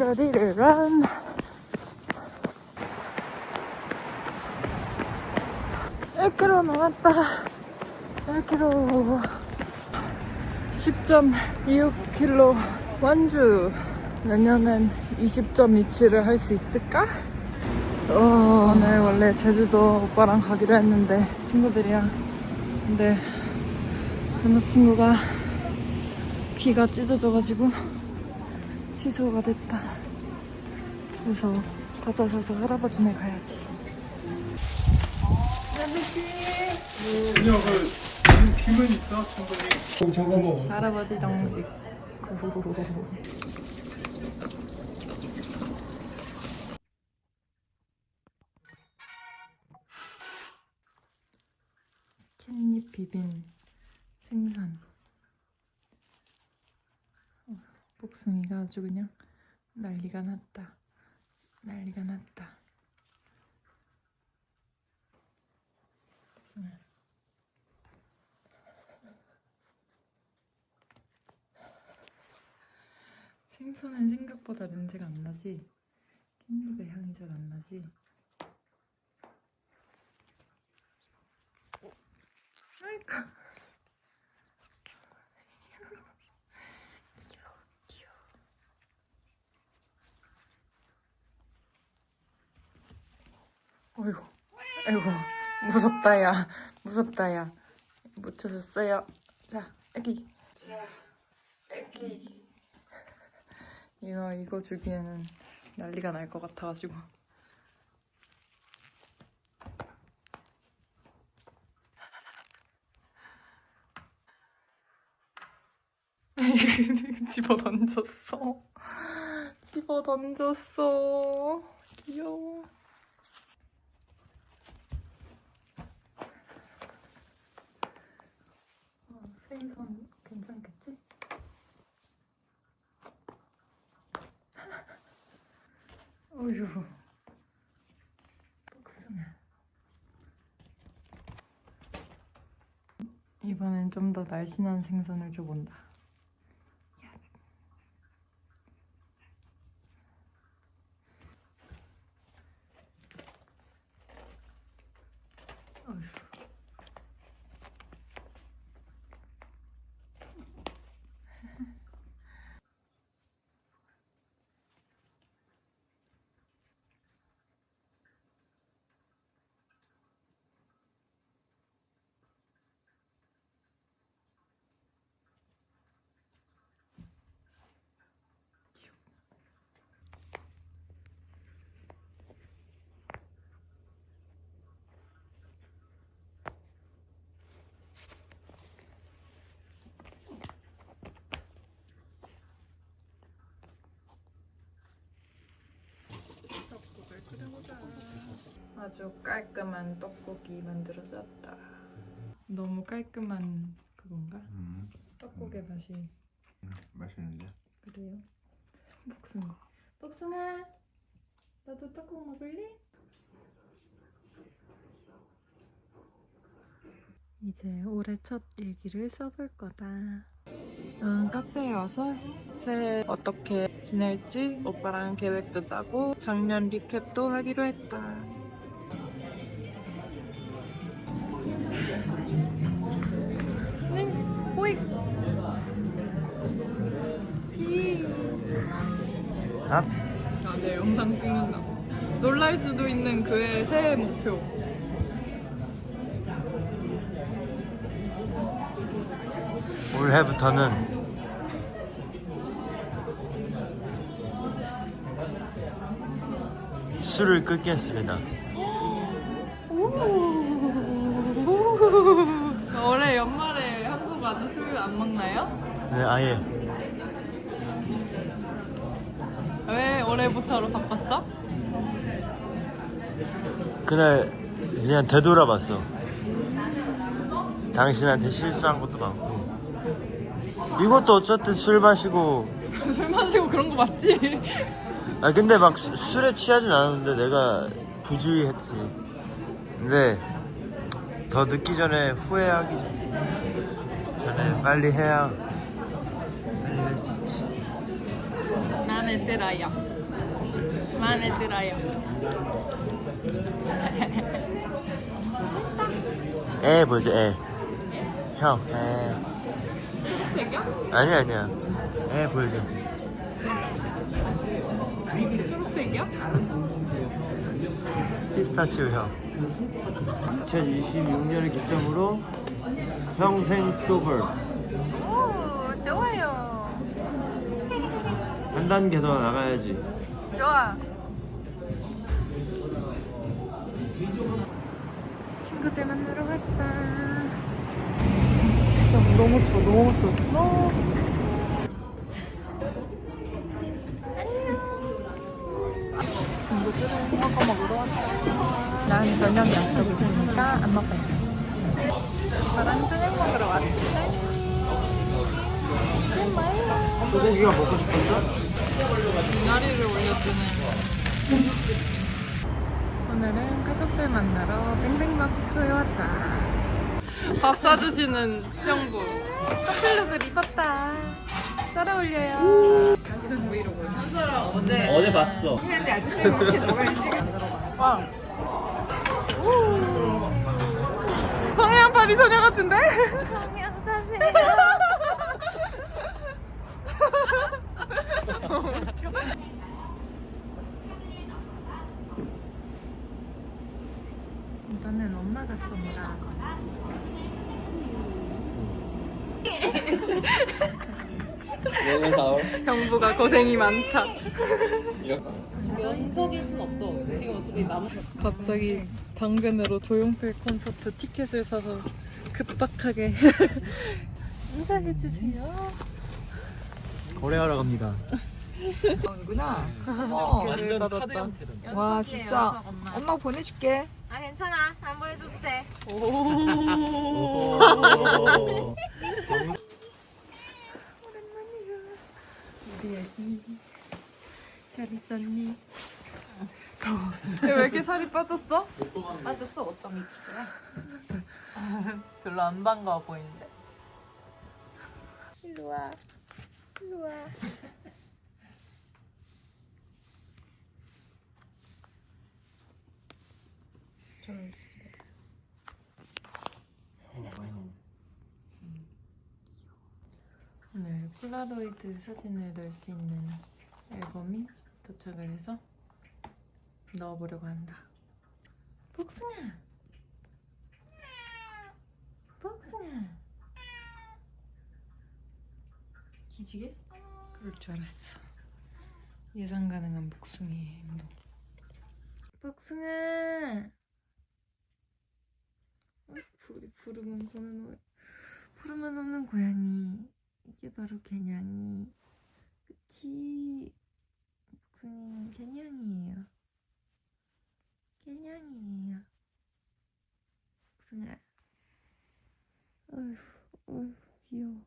띠라리르란. 1km 남았다. 1km 10.26km 완주. 내년엔 20.27을 할 수 있을까? 어, 오늘 원래 제주도 오빠랑 가기로 했는데 친구들이랑. 근데 남자친구가 귀가 찢어져가지고 취소가 됐다. 그래서 가자셔서 할아버지네 가야지. 그냥 그 김은 있어 충분히 저거 먹어 할아버지 정식. 캣잎 비빔 생선 어, 복숭이가 아주 그냥 난리가 났다. 난리가 났다. 생선은 생각보다 냄새가 안 나지? 깻잎의 향이 잘 안 나지? 아이고 귀여워 귀여워 어이구 아이고 무섭다 야 무섭다 야. 묻혀졌어요. 자 애기. 자 애기. 이거 이거 주기에는 난리가 날 것 같아가지고. 집어 던졌어. 집어 던졌어. 귀여워 어, 생선 괜찮겠지? 어휴. 복숭아. 이번엔 좀 더 날씬한 생선을 줘본다 아주 깔끔한 떡국이 만들어졌다. 너무 깔끔한 그건가? 음, 떡국의 맛이 맛있는데 그래요? 복숭아. 복숭아, 너도 떡국 먹을래? 이제 올해 첫 일기를 써볼 거다. 음, 카페에 와서 새해 어떻게 지낼지 오빠랑 계획도 짜고 작년 리캡도 하기로 했다. 아? 아, 네, 영상 찍는다. 놀랄 수도 있는 그의 새해 목표. 올해부터는 술을 끊겠습니다 올해 연말에 한국 와서 술안 먹나요? 네 아예 왜 올해부터로 바꿨어? 그날 그냥 되돌아봤어 당신한테 실수한 것도 많고 이것도 어쨌든 술 마시고 술 마시고 그런 거 맞지? 아 근데 막 수- 술에 취하진 않았는데 내가 부주의했지 근데 더 늦기 전에 후회하기 전에 빨리 해야 빨리 할 수 있지 난 에테라야. 마음에 들어요. 애 보여줘 애. 형 애. 초록색이요? 아니야 아니야. 애 보여줘. 초록색이요? 피스타치오 형. 2026년을 기점으로 평생 소벌 오, 좋아요. 한 단계 더 나가야지. 좋아. 친구들 만나러 왔다. 진짜 너무 추워, 너무 추워. 너무 추워. 친구들은 먹어 먹으러 왔다. 난 저녁 약속 있으니까 안 먹어야지. 저랑 저녁 먹으러 왔대. 소세지가 먹고 싶었어? 미나리를 올려주는 오늘은 가족들 만나러 뱅뱅밥 국수에 왔다. 밥 사주시는 형부. 커플룩을 입었다. 따라 올려요. 어제 봤어. 와 성형 파리 소녀 같은데? 성형 사세요 이거는 엄마가 쏜다. 형부가 고생이 많다. 연속일 순 없어. 지금 어차피 남은 갑자기 당근으로 조용필 콘서트 티켓을 사서 급박하게 인사해주세요. 거래하러 갑니다. 티켓을 받았다. 와 진짜 엄마 보내줄게 아 괜찮아. 안 보여줘도 돼. 애기 잘 있었니? 왜 이렇게 살이 빠졌어? 빠졌어. 어쩜 별로 안 반가워 보이는데. 일로 와. 일로 와. 오늘 폴라로이드 사진을 넣을 수 있는 앨범이 도착을 해서 넣어보려고 한다. 복숭아! 복숭아! 기지개? 그럴 줄 알았어. 예상 가능한 복숭이의 행동. 복숭아! 우리 부르면 고는 왜 부르면 없는 고양이. 이게 바로 개냥이. 그치? 복숭이는 개냥이에요. 개냥이에요. 복숭아. 어휴, 어휴, 귀여워.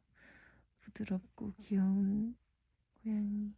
부드럽고 귀여운 고양이.